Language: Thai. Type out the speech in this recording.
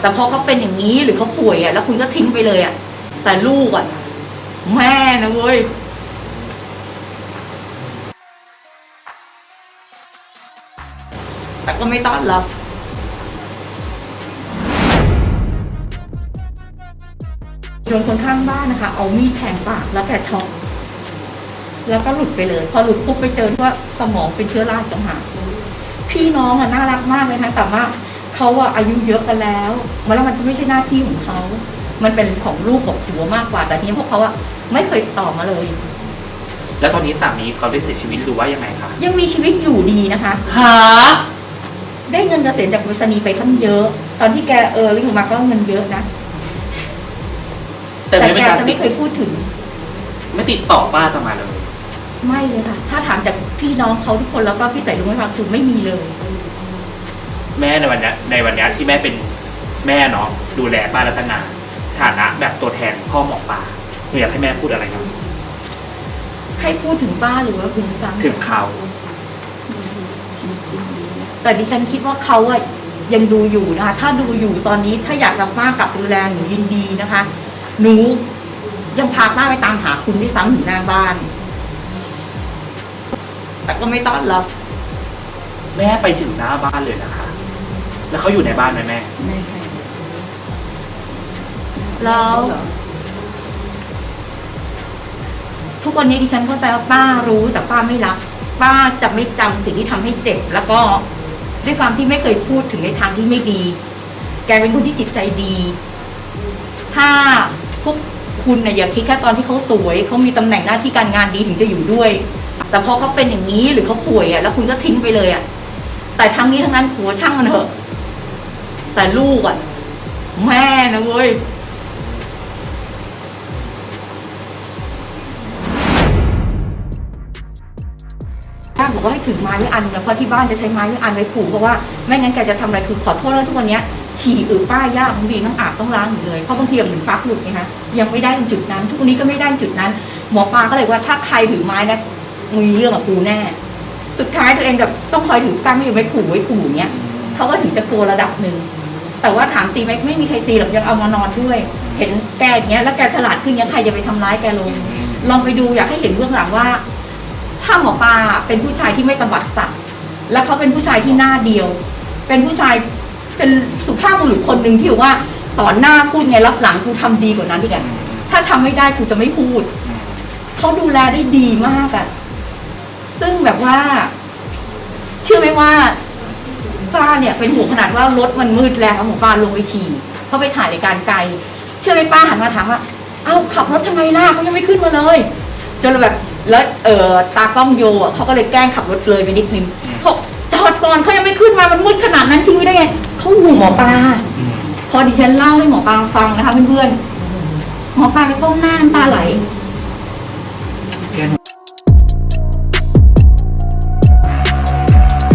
แต่พอเขาเป็นอย่างนี้หรือเขาป่วยอะแล้วคุณก็ทิ้งไปเลยอะ แต่ลูกอะ แม่นะเว้ยแต่ก็ไม่ต้อนรับโดนคนข้างบ้านนะคะ เอามีดแทงปากแล้วแกช็อกแล้วก็หลุดไปเลย พอหลุดปุ๊บไปเจอว่าสมองเป็นเชื้อราต่างหากพี่น้องอะน่ารักมากเลยนะแต่ว่า เขาอะอายุเยอะกันแล้วมันแล้วมันไม่ใช่หน้าที่ของเขา มันเป็นของลูกกับผัวมากกว่า แต่ทีนี้พวกเขาอะไม่เคยตอบมาเลย แล้วตอนนี้สามีเขาได้เสียชีวิตหรือว่ายังไงคะยังมีชีวิตอยู่ดีนะคะ หา ได้เงินเกษียณจากบริษัทนีย์ไปตั้งเยอะ ตอนที่แกเออริ่งออกมาก็เงินเยอะนะ แต่แต่ไม่แกเป็นการจะติไม่ดเคยพูดถึง ไม่ติดต่อป้าต่อมาเลย ไม่เลยค่ะ ถ้าถามจากพี่น้องเขาทุกคนแล้วก็พี่ใส่ลุงไม่ฟังคือไม่มีเลย แม่ในวันเนี้ยในวันเนี้ยที่แม่เป็นแม่เนาะดูแลป้ารัตนาฐานะแบบตัวแทนพ่อหมอปลาหนูอยากให้แม่พูดอะไรครับให้พูดถึงป้าหรือว่าคุณฟังถึงเขาแต่ดิฉันคิดว่าเขาอะยังดูอยู่นะคะ ถ้าดูอยู่ตอนนี้ถ้าอยากรับป้ากลับดูแลหนูยินดีนะคะ หนูยังพาป้าไปตามหาคุณที่ซ้ำถึงหน้าบ้าน แต่ก็ไม่ต้อนรับ แม่ไปถึงหน้าบ้านเลยนะคะ แล้วเขาอยู่ในบ้านไหมแม่ ไม่ค่ะแล้ว ทุกวันนี้ดิฉันเข้าใจว่าป้ารู้แต่ป้าไม่รับ ป้าจะไม่จำสิ่งที่ทำให้เจ็บ แล้วก็ด้วยความที่ไม่เคยพูดถึงในทางที่ไม่ดี แกเป็นคนที่จิตใจดี ถ้าพวกคุณเนี่ยอย่าคิดแค่ตอนที่เขาสวยเขามีตำแหน่งหน้าที่การงานดีถึงจะอยู่ด้วย แต่พอเขาเป็นอย่างนี้หรือเขาป่วยอะแล้วคุณก็ทิ้งไปเลยอะแต่ทั้งนี้ทั้งนั้นผัวช่างมันเถอะ แต่ลูกอะ แม่นะเว้ยป้าบอกว่าให้ถือไม้ไว้อันแล้วเพราะที่บ้านจะใช้ไม้ไว้อันไว้ผูกเพราะว่าไม่งั้นแกจะทำอะไรคือขอโทษแล้วทุกวันเนี้ยฉี่อึป้ายากบางทีต้องอาบต้องล้างอยู่เลยเพราะบางทีเหมือนปักหลุดไงคะยังไม่ได้จุดนั้น ทุกวันนี้ก็ไม่ได้จุดนั้น หมอปลาก็เลยว่าถ้าใครถือไม้นะมีเรื่องกับกูแน่ สุดท้ายตัวเองแบบต้องคอยถือกั้นไม่อยู่ไว้ขู่ไว้ขู่อย่างเงี้ยเขาก็ถึงจะกลัวระดับหนึ่ง แต่ว่าถามตีไหมไม่มีใครตีหรอกยังเอามานอนด้วย เห็นแกอย่างเงี้ยแล้วแกฉลาดขึ้นเงี้ยใครจะไปทำร้ายแกลง ลองไปดูอยากให้เห็นเบื้องหลังว่า ถ้าหมอปลาเป็นผู้ชายที่ไม่ตบัดสัตว์แล้วเขาเป็นผู้ชายที่หน้าเดียว เป็นผู้ชายเป็นสุภาพบุรุษคนหนึ่งที่บอกว่าต่อหน้าพูดไงรับหลังกูทำดีกว่านั้นดีกันถ้าทำไม่ได้กูจะไม่พูด เขาดูแลได้ดีมากอะซึ่งแบบว่า เชื่อไหมว่า ป้าเนี่ยเป็นห่วงขนาดว่ารถมันมืดแล้วหมอปลาลงไปฉี่เขาไปถ่ายรายการไกล เชื่อไหมป้าหันมาถามว่า เอ้าขับรถทำไมล่ะเขายังไม่ขึ้นมาเลยจนเราแบบแล้วเออตากล้องโยอะเขาก็เลยแกล้งขับรถเลยไปนิดนึงอืมเขาจอดก่อนเขายังไม่ขึ้นมามันมืดขนาดนั้นทิ้งไว้ได้ไงเขาห่วงหมอปลาอืมพอดิฉันเล่าให้หมอปลาฟังนะคะเพื่อนๆหมอปลาไปก้มหน้าน้ำตาไหล